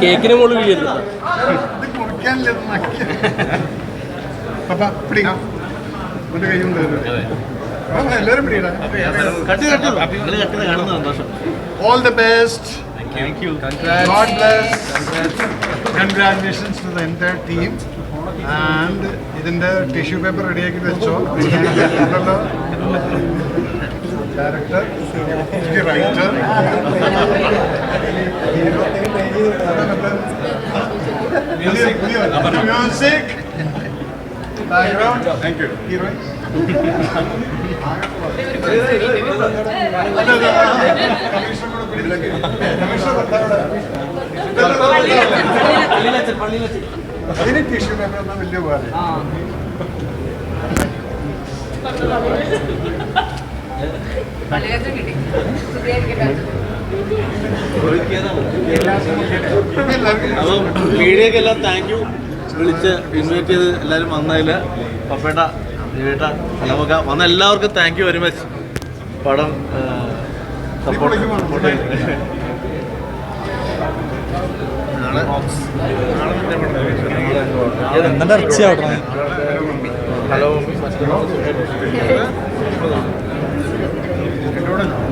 കേക്കിന് മുകളിൽ വീഴരുത് congratulations to the entire team and ഇതിന്റെ ടിഷ്യൂ പേപ്പർ റെഡിയാക്കി വെച്ചോ. Director writer music background thank you heroine അതിന് ടിഷ്യൂ പേപ്പർ എന്ന വലിയ ഉപകാരം പള്ളികത്തും കിട്ടി. സുഖിയായിരിക്കട്ടെ എല്ലാവർക്കും അപ്പോൾ മീഡിയക്ക് എല്ലാം താങ്ക് യു വിളിച്ച് ഇൻവൈറ്റ് ചെയ്ത് എല്ലാവരും വന്നതിൽ പപ്പേട്ട ജീവിട്ട നമുക്ക് വന്ന എല്ലാവർക്കും താങ്ക് യു വെരി മച്ച് പടം സപ്പോർട്ട് സപ്പോർട്ട് ഇറച്ചിയാവട്ടെ. ഹലോ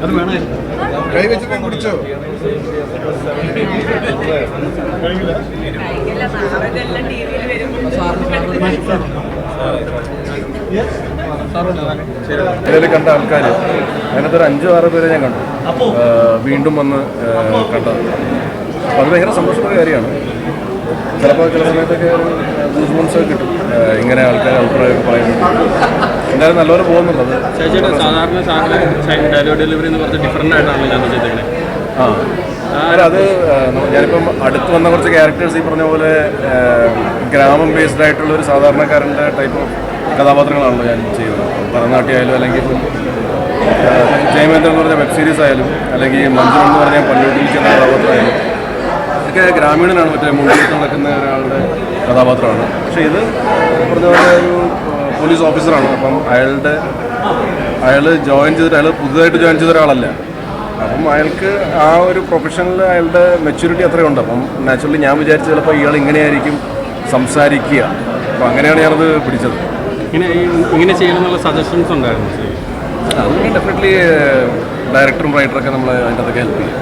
അത് വേണേ. കൈ വെച്ചിട്ട് കുടിച്ചോ? ഇതിൽ കണ്ട ആൾക്കാർ അതിനകത്ത് ഒരു അഞ്ചോ ആറോ പേരെ ഞാൻ കണ്ടു. വീണ്ടും വന്ന് കണ്ടത് അത് ഭയങ്കര സന്തോഷമുള്ള കാര്യമാണ്. ചിലപ്പോൾ ചില സമയത്തൊക്കെ ഒരു ഗൂസ് ബോൺസ് കിട്ടും. ഇങ്ങനെ ആൾക്കാർ അഭിപ്രായമൊക്കെ പറയുന്നത് എന്തായാലും നല്ലപോലെ പോകുന്നുള്ളത് ചേച്ചിയുടെ സാധാരണ സാധനം ഡയലോഗ് ഡെലിവറി എന്ന് പറഞ്ഞ ഡിഫറെന്റ് ആയിട്ടാണ് ഞാൻ ചെയ്തേക്കുന്നത് ആ. അല്ല അത് ഞാനിപ്പം അടുത്ത് വന്ന കുറച്ച് ക്യാരക്ടേഴ്സ് ഈ പറഞ്ഞ പോലെ ഗ്രാമം ബേസ്ഡ് ആയിട്ടുള്ള ഒരു സാധാരണക്കാരന്റെ ടൈപ്പ് ഓഫ് കഥാപാത്രങ്ങളാണല്ലോ ഞാൻ ചെയ്യുന്നത്. ഭരതനാട്യമായാലും അല്ലെങ്കിൽ ഇപ്പം ജയമേന്ദ്രൻ എന്ന് പറഞ്ഞ വെബ് സീരീസ് ആയാലും അല്ലെങ്കിൽ മഞ്ജു എന്ന് പറഞ്ഞ പള്ളിയോട്ടിൽ ചെന്ന കഥാപാത്രമായാലും ഇതൊക്കെ ഗ്രാമീണനാണ് മറ്റേ മുകളിൽ നടക്കുന്ന ഒരാളുടെ കഥാപാത്രമാണ്. പക്ഷേ ഇത് പറഞ്ഞ പോലെ ഒരു പോലീസ് ഓഫീസറാണ്. അപ്പം അയാളുടെ അയാൾ ജോയിൻ ചെയ്തിട്ട് അയാൾ പുതുതായിട്ട് ജോയിൻ ചെയ്ത ഒരാളല്ല. അപ്പം അയാൾക്ക് ആ ഒരു പ്രൊഫഷനിൽ അയാളുടെ മെച്യൂരിറ്റി അത്രയുണ്ട്. അപ്പം നാച്ചുറലി ഞാൻ വിചാരിച്ചു ചിലപ്പോൾ ഇയാൾ ഇങ്ങനെയായിരിക്കും സംസാരിക്കുക. അപ്പം അങ്ങനെയാണ് ഞാനത് പിടിച്ചത്. ഇങ്ങനെ ഇങ്ങനെ ചെയ്യണമെന്നുള്ള സജഷൻസ് ഉണ്ടായിരുന്നു. അത് ഡെഫിനറ്റ്ലി ഡയറക്ടറും റൈറ്ററൊക്കെ നമ്മൾ അതിന്റെ അതൊക്കെ ഹെൽപ്പ് ചെയ്യും.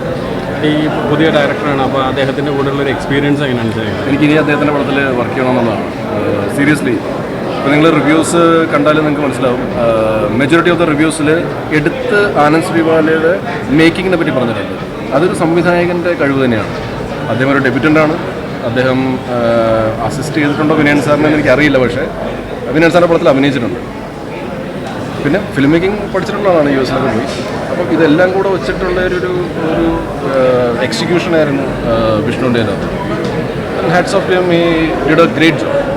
ഈ പുതിയ ഡയറക്ടറാണ് അപ്പോൾ അദ്ദേഹത്തിന്റെ കൂടെയുള്ള ഒരു എക്സ്പീരിയൻസ് എങ്ങനെയാണ് എനിക്ക് ഇനി അദ്ദേഹത്തിന്റെ പടത്തിൽ വർക്ക് ചെയ്യണമെന്നുള്ളതാണ്. സീരിയസ്ലി ഇപ്പോൾ നിങ്ങൾ റിവ്യൂസ് കണ്ടാലും നിങ്ങൾക്ക് മനസ്സിലാവും. മെജോറിറ്റി ഓഫ് ദ റിവ്യൂസിൽ എടുത്ത് ആനന്ദ് ശ്രീവാലയുടെ മേക്കിങ്ങിനെ പറ്റി പറഞ്ഞിട്ടുണ്ട്. അതൊരു സംവിധായകന്റെ കഴിവ് തന്നെയാണ്. അദ്ദേഹം ഒരു ഡെബ്യൂറ്റന്റാണ് അദ്ദേഹം അസിസ്റ്റ് ചെയ്തിട്ടുണ്ടോ വിനയൻ സാറിനെ എനിക്ക് അറിയില്ല പക്ഷേ വിനയൻ സാറിന്റെ പടത്തിൽ അഭിനയിച്ചിട്ടുണ്ട്. പിന്നെ ഫിലിം മേക്കിംഗ് പഠിച്ചിട്ടുള്ളതാണ് യു എസിലൊക്കെ പോയി അപ്പം ഇതെല്ലാം കൂടെ വെച്ചിട്ടുള്ള ഒരു ഒരു ആയിരുന്നു വിഷ്ണുവിന്റെ അതിനകത്ത് hats off him he did a great job